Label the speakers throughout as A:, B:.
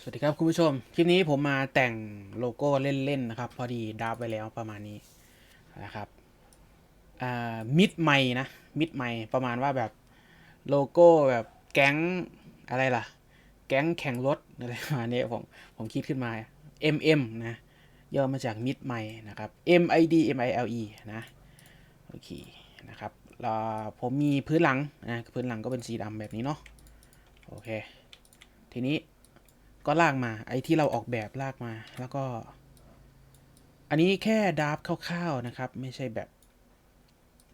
A: สวัสดีครับคุณผู้ชม คลิปนี้ผมมาแต่งโลโก้เล่นๆนะครับ พอดีดับไปแล้วประมาณนี้นะครับมิดไม่นะมิดไม่ประมาณว่าแบบโลโก้แบบแก๊งอะไรล่ะ แก๊งแข่งรถอะไรประมาณนี้ผมผมคิดขึ้นมา MM นะย่อมาจากมิดไม่นะครับ MID MILE นะโอเคนะครับแล้วผมมีพื้นหลังนะพื้นหลังก็เป็นสีดำแบบนี้เนาะโอเค ทีนี้ ก็ลากมา ไอ้ที่เราออกแบบลากมา แล้วก็ อันนี้แค่ดราฟคร่าวๆนะครับ ไม่ใช่แบบ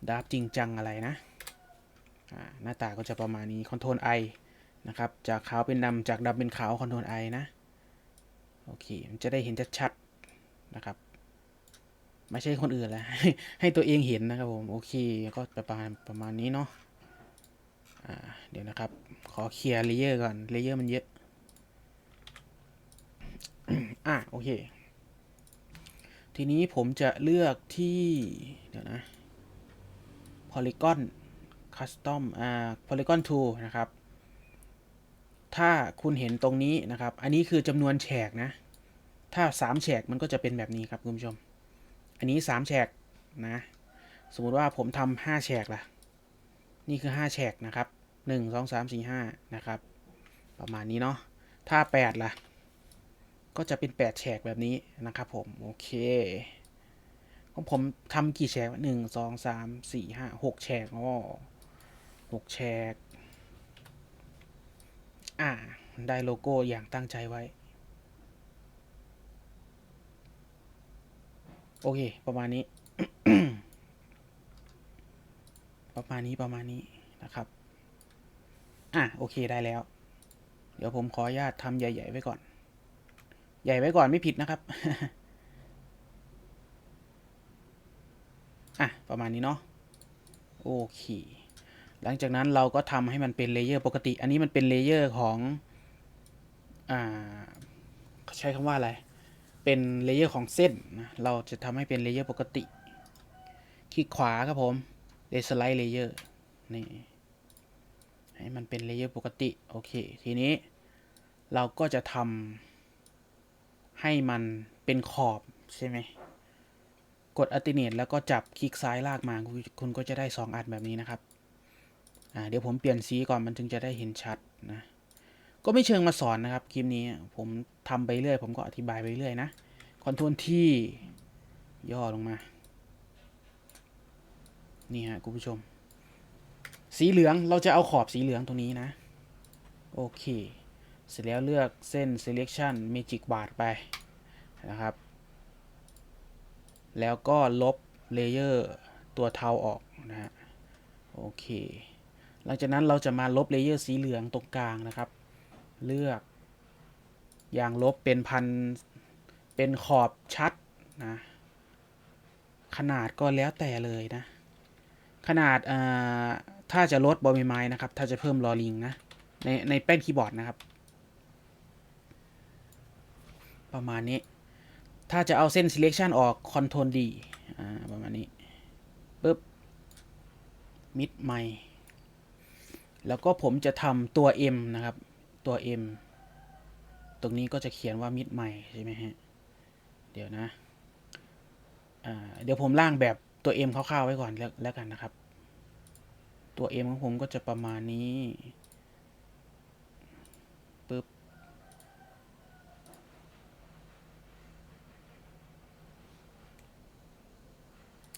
A: ดราฟจริงจังอะไรนะ หน้าตาก็จะประมาณนี้ Ctrl I นะครับ จากขาวเป็นดำ จากดำเป็นขาว Ctrl I นะ โอเค มันจะได้เห็นชัดๆนะครับ ไม่ใช่คนอื่นแล้วให้ตัวเองเห็นนะครับผม โอเค ก็ประมาณประมาณนี้เนาะเดี๋ยวนะครับ ขอเคลียร์เลเยอร์ก่อน เลเยอร์มันเยอะ อะโอเค ทีนี้ผมจะเลือกที่ เดี๋ยวนะ polygon custom อ่า polygon tool นะครับ ถ้าคุณเห็นตรงนี้นะครับ อันนี้คือจำนวนแฉกนะ ถ้า 3 แฉกมันก็จะเป็นแบบนี้ครับคุณผู้ชม อันนี้ 3 แฉกนะ สมมุติว่าผมทำ5แฉกล่ะ นี่คือ 5 แฉกนะครับ 1 2 3 4 5 นะครับ ประมาณนี้เนาะ ถ้า 8 ล่ะ ก็จะเป็น 8 แฉกแบบนี้นะครับผม โอเค ของผมทำกี่แฉกหนึ่งสองสามสี่ห้าหกแฉกอ๋อหกแฉก อ่า ได้โลโก้อย่างตั้งใจไว้ โอเค ประมาณนี้ ประมาณนี้ประมาณนี้นะครับ อะ โอเคได้แล้ว เดี๋ยวผมขออนุญาตทำใหญ่ ๆ ไว้ก่อน ใหญ่ไว้ก่อนไม่ผิดนะครับ อะ ประมาณนี้เนาะ โอเค หลังจากนั้นเราก็ทำให้มันเป็นเลเยอร์ปกติ อันนี้มันเป็นเลเยอร์ของ อ่า ใช้คำว่าอะไร เป็นเลเยอร์ของเส้นนะ เราจะทำให้เป็นเลเยอร์ปกติ คลิกขวาครับผมเดสไลด์เลเยอร์ นี่ ให้มันเป็นเลเยอร์ปกติ โอเค ทีนี้เราก็จะทำ ให้มันเป็นขอบใช่ไหมกด Alternate แล้วก็จับคลิกซ้ายลากมาคุณก็จะได้ 2 อันแบบนี้นะครับเดี๋ยวผมเปลี่ยนสีก่อนมันถึงจะได้เห็นชัดนะ ก็ไม่เชิงมาสอนนะครับคลิปนี้ผมทำไปเรื่อย ผมก็อธิบายไปเรื่อยนะคอนโทรลที่ย่อลงมา นี่ฮะคุณผู้ชม สีเหลืองเราจะเอาขอบสีเหลืองตรงนี้นะ โอเค เสร็จแล้วเลือกเส้น selection magic bar ไปนะครับ แล้วก็ลบเลเยอร์ตัวเทาออกนะฮะโอเคหลังจากนั้นเราจะมาลบเลเยอร์สีเหลืองตรงกลางนะครับ เลือกอย่างลบเป็นพันเป็นขอบชัดนะขนาดก็แล้วแต่เลยนะ ขนาดอ่าถ้าจะลดบอใบไม้นะครับ ถ้าจะเพิ่มลอลิงนะในในแป้นคีย์บอร์ดนะครับ ประมาณนี้ ถ้าจะเอาเส้น selection ออก control D อ่าประมาณนี้ปึ๊บ mid ใหม่แล้วก็ผมจะทำตัว M นะครับ ตัว M ตรงนี้ก็จะเขียนว่า mid ใหม่ใช่ไหมฮะ เดี๋ยวนะอ่าเดี๋ยวผมร่างแบบตัว M คร่าวๆไว้ก่อนแล้วแล้วกันนะครับ ตัว M ของผมก็จะประมาณนี้ปึ๊บ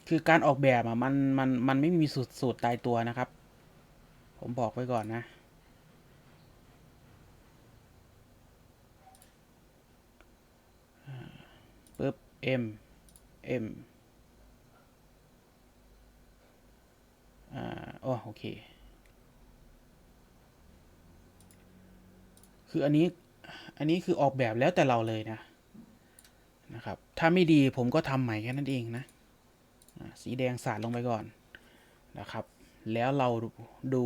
A: คือการออกแบบอะมันมันมันไม่มีสูตรสูตรตายตัวนะครับ ผมบอกไว้ก่อนนะ ปึ๊บ M M อ่าโอโอเค คืออันนี้ อันนี้คือออกแบบแล้วแต่เราเลยนะ นะครับ ถ้าไม่ดีผมก็ทำใหม่แค่นั้นเองนะ สีแดงสาดลงไปก่อนนะครับ แล้วเราดู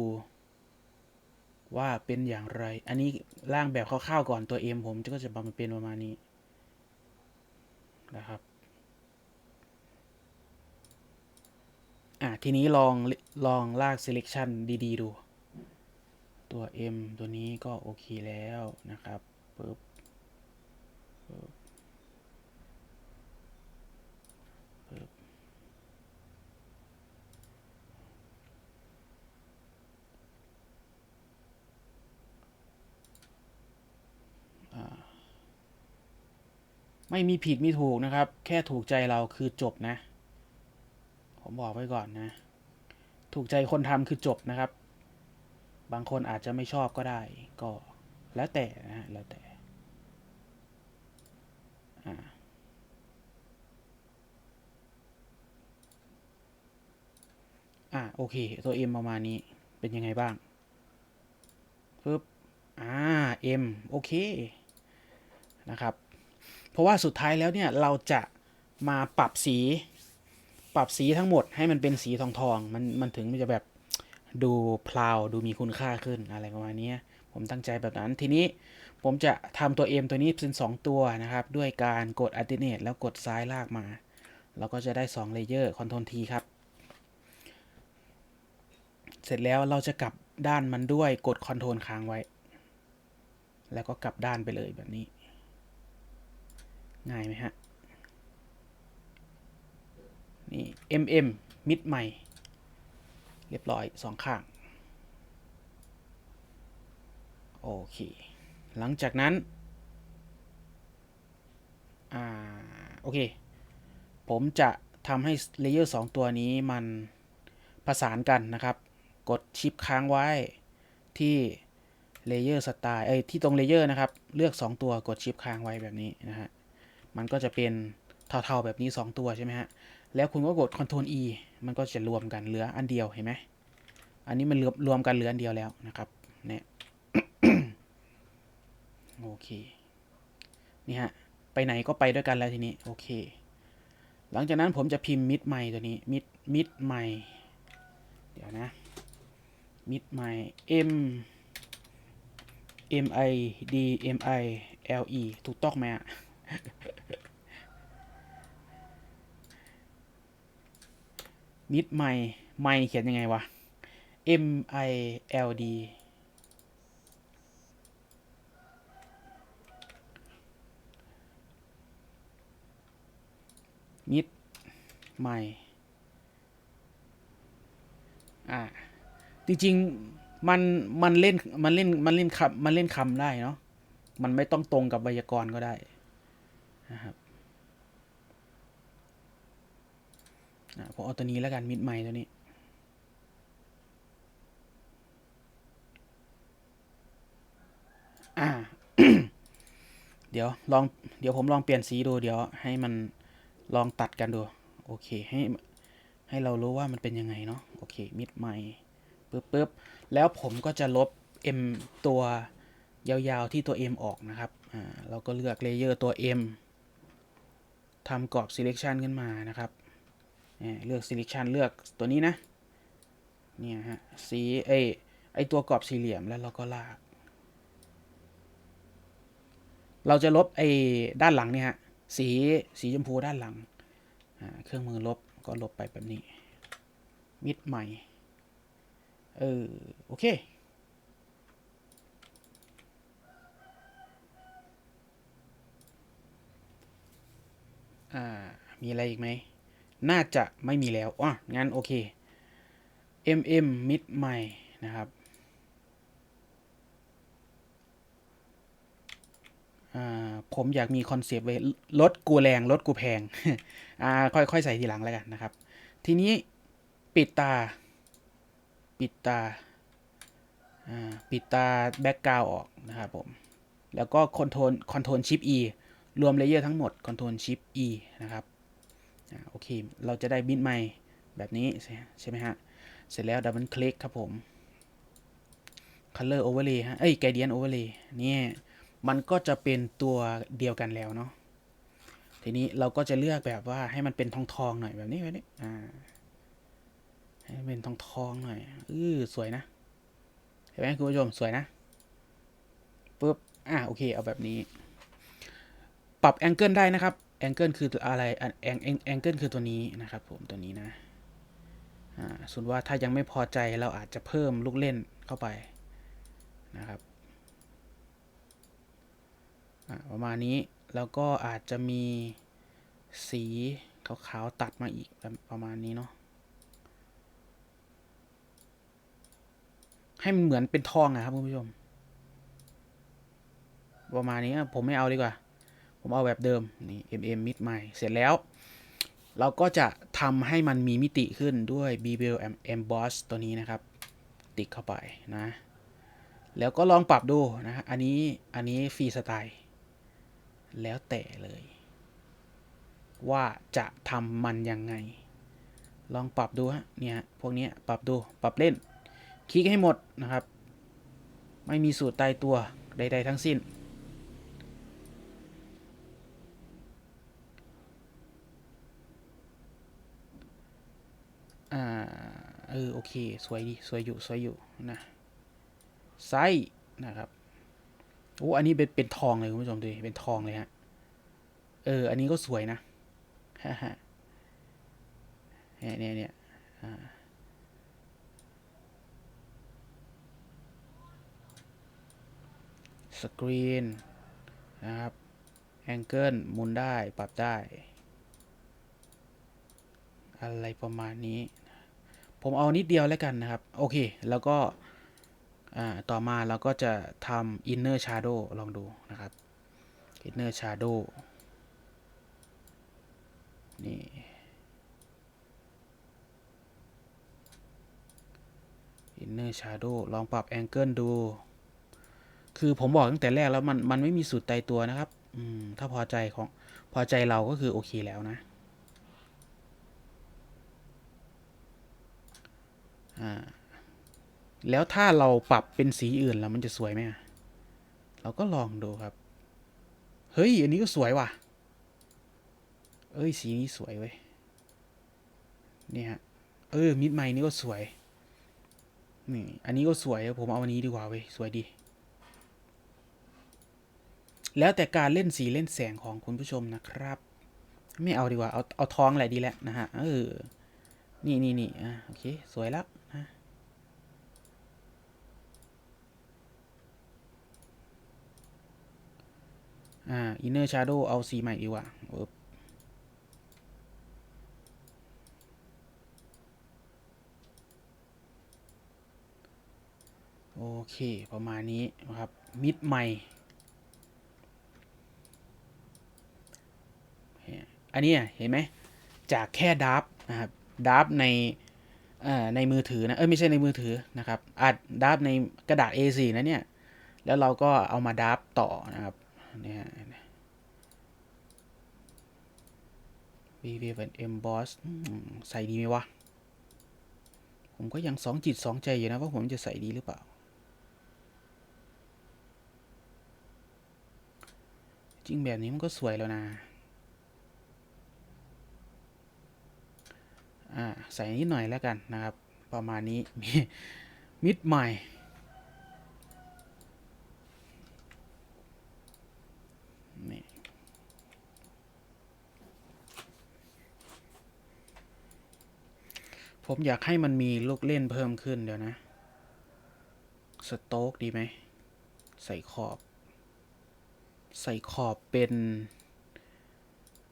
A: ว่าเป็นอย่างไร อันนี้ร่างแบบคร่าวๆก่อนตัว M ผมก็จะประมาณเป็นประมาณนี้นะครับ อะ ทีนี้ลองลองลาก selection ดีๆ ดู ตัว M ตัวนี้ก็โอเคแล้วนะครับปึ๊บ ไม่มีผิดมีถูกนะครับ แค่ถูกใจเราคือจบนะ ผมบอกไว้ก่อนนะ ถูกใจคนทำคือจบนะครับ บางคนอาจจะไม่ชอบก็ได้ก็แล้วแต่นะฮะแล้วแต่อ่าอ่าโอเค ตัว M ประมาณนี้เป็นยังไงบ้างปึ๊บอ่า M โอเค นะครับ เพราะว่าสุดท้ายแล้วเนี่ยเราจะมาปรับสี ปรับสีทั้งหมดให้มันเป็นสีทองทองมันมันถึงมันจะแบบดูพลาวดูมีคุณค่าขึ้นอะไรประมาณนี้ผมตั้งใจแบบนั้นทีนี้ผมจะทำตัว M ตัวนี้เป็น 2 ตัวนะครับ ด้วยการกด Alternate แล้วกดซ้ายลากมา เราก็จะได้2 Layer Ctrl T ครับ เสร็จแล้วเราจะกลับด้านมันด้วยกด Ctrl ค้างไว้ แล้วก็กลับด้านไปเลยแบบนี้ ง่ายไหมฮะ นี่ mm มิดใหม่ เรียบร้อยสองข้าง โอเค หลังจากนั้น อ่า โอเค ผมจะทำให้เลเยอร์2ตัวนี้มันประสานกันนะครับ กดชิปค้างไว้ที่เลเยอร์สไตล์เอ้ที่ตรงเลเยอร์นะครับ เลือก 2 ตัวกดชิปค้างไว้แบบนี้นะฮะ มันก็จะเป็นเท่าๆแบบนี้ 2 ตัวใช่ไหมฮะ แล้วคุณก็กด Ctrl E มันก็จะรวมกันเหลืออันเดียวเห็นไหม อันนี้มันรวมรวมกันเหลืออันเดียวแล้วนะครับ เนี่ย โอเค นี่ฮะ ไปไหนก็ไปด้วยกันแล้วทีนี้ โอเค หลังจากนั้นผมจะพิมพ์มิดใหม่ตัวนี้ มิดมิดใหม่เดี๋ยวนะ มิดใหม่ M M I D M I L E ถูกต้องไหมอะ มิดไมไมเขียนยังไงวะ M I L D มิดไมอ่า จริงๆ มัน มันเล่น มันเล่น มันเล่นคำมันเล่นคำได้เนาะ มันไม่ต้องตรงกับไวยากรณ์ก็ได้นะครับ อะผมเอาตัวนี้แล้วกันมิดไมตัวนี้ อ่า เดี๋ยวลอง เดี๋ยวผมลองเปลี่ยนสีดู เดี๋ยวให้มันลองตัดกันดู โอเค ให้ ให้เรารู้ว่ามันเป็นยังไงเนาะ โอเค มิดไมปึ๊บปึ๊บแล้วผมก็จะลบ M ตัวยาวๆที่ตัว M ออกนะครับ อ่า เราก็เลือกเลเยอร์ตัว M ทำกรอบ selection ขึ้นมานะครับ เลือก selection เลือกตัวนี้นะ เนี่ยฮะ สีไอไอตัวกรอบสี่เหลี่ยมแล้วเราก็ลาก เราจะลบไอด้านหลังเนี่ยฮะ สีสีชมพูด้านหลัง เครื่องมือลบก็ลบไปแบบนี้ มิดใหม่ เออ โอเคอ่ามีอะไรอีกไหม น่าจะไม่มีแล้วอะงั้นโอเค mm mid ใหม่นะครับอ่าผมอยากมีคอนเซปต์ไว้ลดกูแรงลดกูแพงอ่าค่อยๆ ใส่ทีหลังแล้วกันนะครับ ทีนี้ปิดตา ปิดตาอ่าปิดตาแบ็กกราวออกนะครับผม แล้วก็คอนโทรลคอนโทรลชิป E รวมเลเยอร์ทั้งหมดคอนโทรลชิป E นะครับ โอเค เราจะได้บิตใหม่แบบนี้ใช่ไหมฮะ เสร็จแล้วดับเบิลคลิกครับผม Color Overlay ฮะ เอ้ย Gradient Overlay เนี่ย มันก็จะเป็นตัวเดียวกันแล้วเนาะ ทีนี้เราก็จะเลือกแบบว่าให้มันเป็นทองทองหน่อยแบบนี้แบบนี้ อ่า ให้มันเป็นทองทองหน่อยอือสวยนะ เห็นไหมคุณผู้ชมสวยนะปุ๊บ อ่าโอเค เอาแบบนี้ ปรับแองเกิลได้นะครับ แองเกิลคืออะไรแองแองเกิลคือตัวนี้นะครับผมตัวนี้นะอ่าส่วนว่าถ้ายังไม่พอใจเราอาจจะเพิ่มลูกเล่นเข้าไปนะครับประมาณนี้แล้วก็อาจจะมีสีขาวๆตัดมาอีกแบบประมาณนี้เนาะให้มันเหมือนเป็นทองนะครับคุณผู้ชม ประมาณนี้ผมไม่เอาดีกว่า ผมเอาแบบเดิมนี่ mm มิดใหม่เสร็จแล้ว เราก็จะทำให้มันมีมิติขึ้นด้วย b b l emboss ตัวนี้นะครับ ติดเข้าไปนะ แล้วก็ลองปรับดูนะอันนี้อันนี้ฟรีสไตล์แล้วแต่เลย ว่าจะทำมันยังไง ลองปรับดูฮะเนี่ยพวกนี้ปรับดูปรับเล่น คลิกให้หมดนะครับ ไม่มีสูตรตายตัวใด ๆ ทั้งสิ้น อ่าเออโอเค สวยดี สวยอยู่ สวยอยู่นะไซส์นะครับโอ้อันนี้เป็นเป็นทองเลยคุณผู้ชมดูเป็นทองเลยฮะ เออ อันนี้ก็สวยนะฮ่าฮ่าเนี่ยเนี่ยเนี่ยอ่าสกรีนนะครับแองเกิลมุนได้ ปรับได้ อะไรประมาณนี้ ผมเอานิดเดียวแล้วกันนะครับ โอเค แล้วก็ต่อมาเราก็จะทำ inner shadow ลองดูนะครับ inner shadow นี่ inner shadow ลองปรับ angle ดู คือผมบอกตั้งแต่แรกแล้วมัน มันไม่มีสูตรตายตัวนะครับ อืม ถ้าพอใจของ พอใจเราก็คือโอเคแล้วนะ อ่าแล้วถ้าเราปรับเป็นสีอื่นแล้วมันจะสวยไหมเราก็ลองดูครับ เฮ้ย อันนี้ก็สวยว่ะ เอ้ย สีนี้สวยเว้ย นี่ฮะ เออ มิดไม้นี่ก็สวย นี่ อันนี้ก็สวย ผมเอาอันนี้ดีกว่าเว้ย สวยดี แล้วแต่การเล่นสีเล่นแสงของคุณผู้ชมนะครับ ไม่เอาดีกว่า เอา เอาทองอะไรดีแหละนะฮะ เออ นี่นี่นี่อะโอเค สวยแล้ว นะอ่า inner shadow เอาสีใหม่ดีกว่าโอเค ประมาณนี้นะครับ มิดใหม่อันนี้เห็นไหมจากแค่ดับนะครับดับในในมือถือนะ เออไม่ใช่ในมือถือนะครับอัดดับในกระดาษ A4 นะเนี่ย แล้วเราก็เอามาดับต่อนะครับ เนี่ย v v เป็น emboss ใส่ดีไหมวะ ผมก็ยังสองจิตสองใจอยู่นะ ว่าผมจะใส่ดีหรือเปล่า จริงแบบนี้มันก็สวยแล้วนะ อ่า ใส่นิดหน่อยแล้วกันนะครับ ประมาณนี้ มีมิดใหม่ ผมอยากให้มันมีลูกเล่นเพิ่มขึ้นเดี๋ยวนะ สโต๊กดีไหม ใส่ขอบ ใส่ขอบเป็น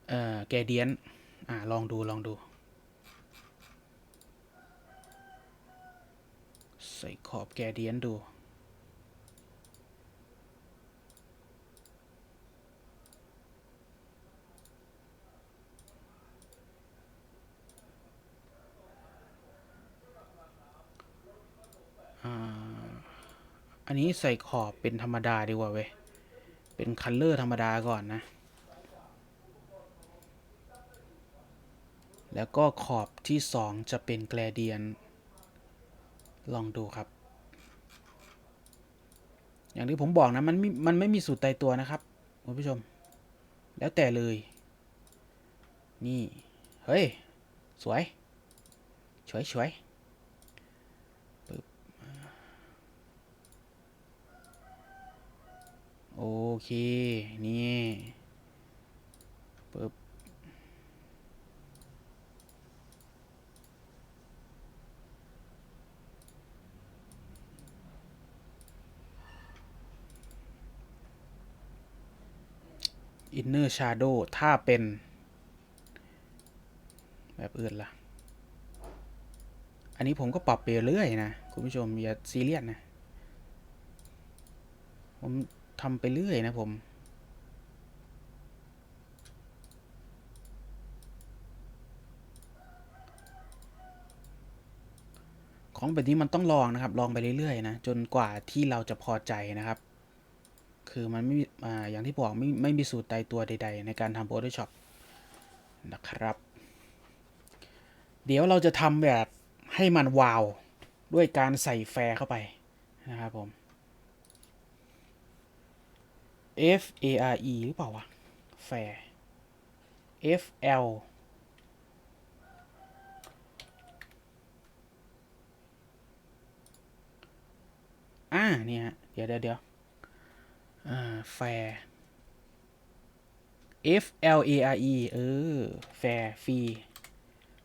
A: เอ่อ แกเดียน อ่า ลองดูลองดู ใส่ขอบแกเดียนดู อั นี้ใส่ขอบเป็นธรรมดาดีกว่าเว้ย เป็นคัลเลอร์ธรรมดาก่อนนะ แล้วก็ขอบที่สองจะเป็นแกลเดียน ลองดูครับ อย่างที่ผมบอกนะ มันม,มันไม่มีสูตรตายตัวนะครับคุณผู้ชม แล้วแต่เลย นี่ เฮ้ย สวยสวยสวยปึ๊บ โอเค นี่ปึ๊บ inner shadow ถ้าเป็น แบบอื่นล่ะ อันนี้ผมก็ปรับไปเรื่อยนะ คุณผู้ชม อย่าซีเรียสนะ ผม ทำไปเรื่อยนะผมของแบบนี้มันต้องลองนะครับ ลองไปเรื่อยๆนะ จนกว่าที่เราจะพอใจนะครับ คือมันไม่มีอ่าอย่างที่บอกไม่ไม่มีสูตรตายตัวใด ๆ ในการทำ Photoshop นะครับ เดี๋ยวเราจะทำแบบให้มันวาว ด้วยการใส่แฟร์เข้าไปนะครับผม F A R E หรือเปล่าวะ แฟร์ F L อ่าเนี่ยเดี๋ยวเดี๋ยวเดี๋ยวอ่า แฟร์ F L A R E เออ แฟร์ฟรี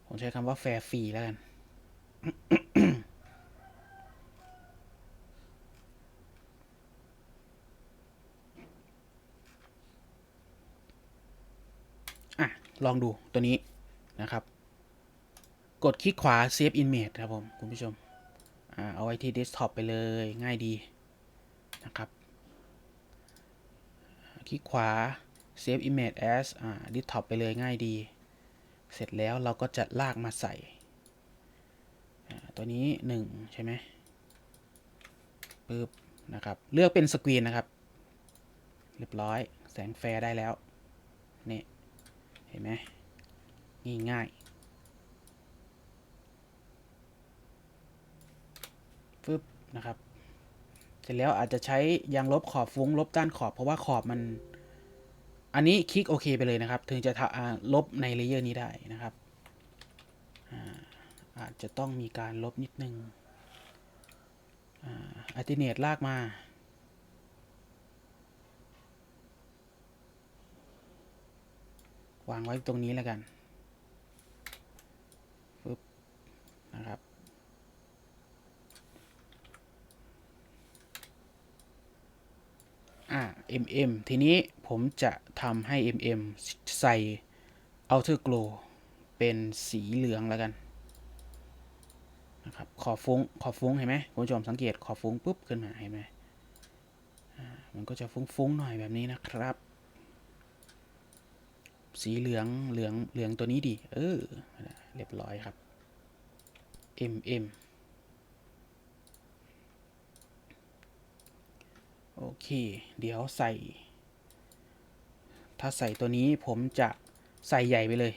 A: ผมใช้คำว่าแฟร์ฟรีแล้วกัน อะ ลองดูตัวนี้นะครับ กดคลิกขวา Save Image ครับผมคุณผู้ชมอเอาไว้ที่ Desktop ไปเลยง่ายดีนะครับ คลิกขวา Save Image as Desktop ไปเลยง่ายดี เสร็จแล้วเราก็จะลากมาใส่ ตัวนี้ 1 ใช่ไหมปึ๊บนะครับ เลือกเป็นสกรีนนะครับ เรียบร้อยแสงแฟร์ได้แล้ว นี่ เห็นไหมง่ายง่ายฟึบนะครับ เสร็จแล้วอาจจะใช้ยางลบขอบฟุ้งลบด้านขอบ เพราะว่าขอบมัน อันนี้คลิกโอเคไปเลยนะครับ ถึงจะะลบในเลเยอร์นี้ได้นะครับอาอาจจะต้องมีการลบนิดนึงอัติเนตลากมา วางไว้ตรงนี้แล้วกันปึ๊บนะครับ อ่า mm ทีนี้ผมจะทำให้ mm ใส่ outer glow เป็นสีเหลืองแล้วกันนะครับ ขอบฟุ้ง ขอบฟุ้งเห็นไหมคุณผู้ชมสังเกตขอบฟุ้งปุ๊บขึ้นมาเห็นไหมอ่ามันก็จะฟุ้งๆหน่อยแบบนี้นะครับ สีเหลืองเหลืองเหลืองตัวนี้ดี เออ เรียบร้อยครับ M M โอเค เดี๋ยวใส่ ถ้าใส่ตัวนี้ผมจะใส่ใหญ่ไปเลย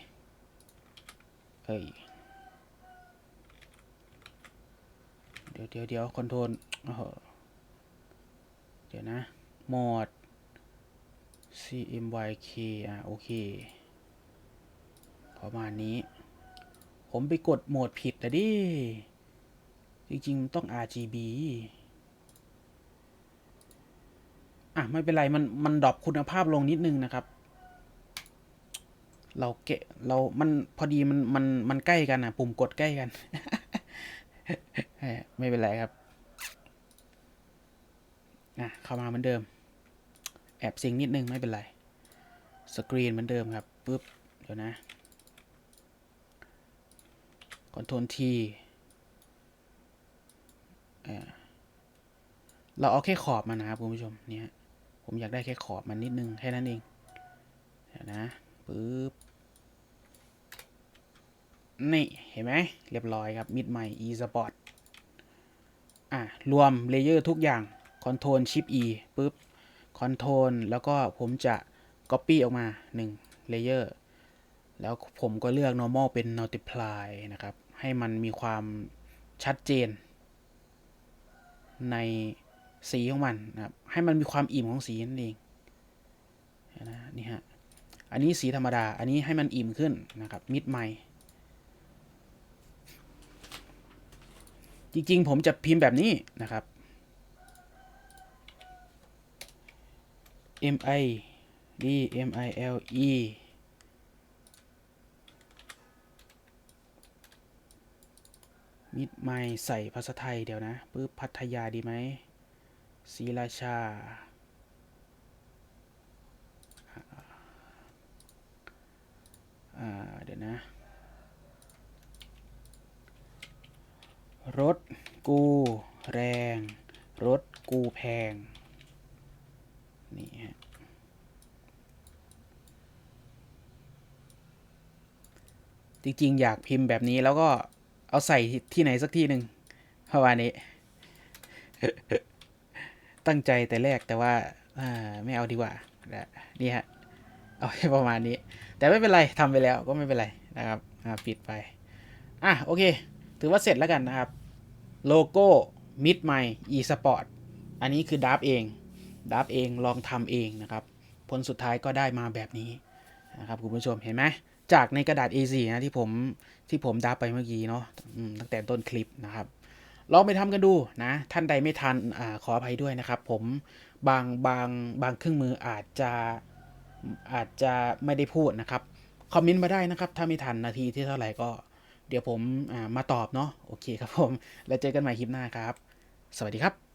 A: เอ้ยเดี๋ยวเดี๋ยวเดี๋ยวคอนโทรลเดี๋ยวนะ โหมด CMYK อะ โอเค ประมาณนี้ ผมไปกดโหมดผิดนะดิ จริง ๆ ต้อง RGB อะ ไม่เป็นไร มัน มันดรอปคุณภาพลงนิดนึงนะครับ เราเกะเรา มัน พอดี มัน มัน มันใกล้กันอะ ปุ่มกดใกล้กัน ไม่เป็นไรครับ อะ เข้ามาเหมือนเดิม แอบซิงนิดนึง ไม่เป็นไร สกรีนเหมือนเดิมครับปุ๊บ เดี๋ยวนะ คอนโทรลทีเราเอาแค่ขอบมานะครับคุณผู้ชมเนี่ยผมอยากได้แค่ขอบมันนิดนึงแค่นั้นเองเดี๋ยวนะปุ๊บนี่เห็นไหมเรียบร้อยครับมิดใหม่ e sport อะรวมเลเยอร์ทุกอย่าง Ctrl Shift E ปุ๊บ Ctrl แล้วก็ผมจะ Copy ออกมา1 Layer แล้วผมก็เลือก Normal เป็น Multiply นะครับ ให้มันมีความชัดเจน ในสีของมันนะครับ ให้มันมีความอิ่มของสีนั่นเองนะนี่ฮะ อันนี้สีธรรมดา อันนี้ให้มันอิ่มขึ้นนะครับ มิดใหม่ จริงๆ ผมจะพิมพ์แบบนี้นะครับ M I D M I L E มิดไม่ใส่ภาษาไทยเดี๋ยวนะปึ๊บพัทยาดีไหมศรีราชา เดี๋ยวนะ รถกูแรง รถกูแพง นี่ฮะ จริงๆ อยากพิมพ์แบบนี้แล้วก็ เอาใส่ที่ไหนสักที่หนึ่งเพราะว่านี้ ตั้งใจแต่แรกแต่ว่าไม่เอาดีกว่านี่ฮะเอาประมาณนี้ แต่ไม่เป็นไรทำไปแล้วก็ไม่เป็นไรนะครับปิดไป อะโอเค ถือว่าเสร็จแล้วกันนะครับ โลโก้มิดไม e sport อันนี้คือดับเองดับเองลองทำเองนะครับ ผลสุดท้ายก็ได้มาแบบนี้นะครับคุณผู้ชมเห็นไหม จากในกระดาษ A4 นะที่ผมที่ผมดับไปเมื่อกี้เนาะตั้งแต่ต้นคลิปนะครับลองไปทำกันดูนะ ท่านใดไม่ทันอขออภัยด้วยนะครับ ผมบางบางบางเครื่องมืออาจจะอาจจะไม่ได้พูดนะครับคอมเมนต์มาได้นะครับ ถ้าไม่ทันนาทีที่เท่าไหร่ก็ เดี๋ยวผมมาตอบเนาะโอเคครับผม แล้วเจอกันใหม่คลิปหน้าครับ สวัสดีครับ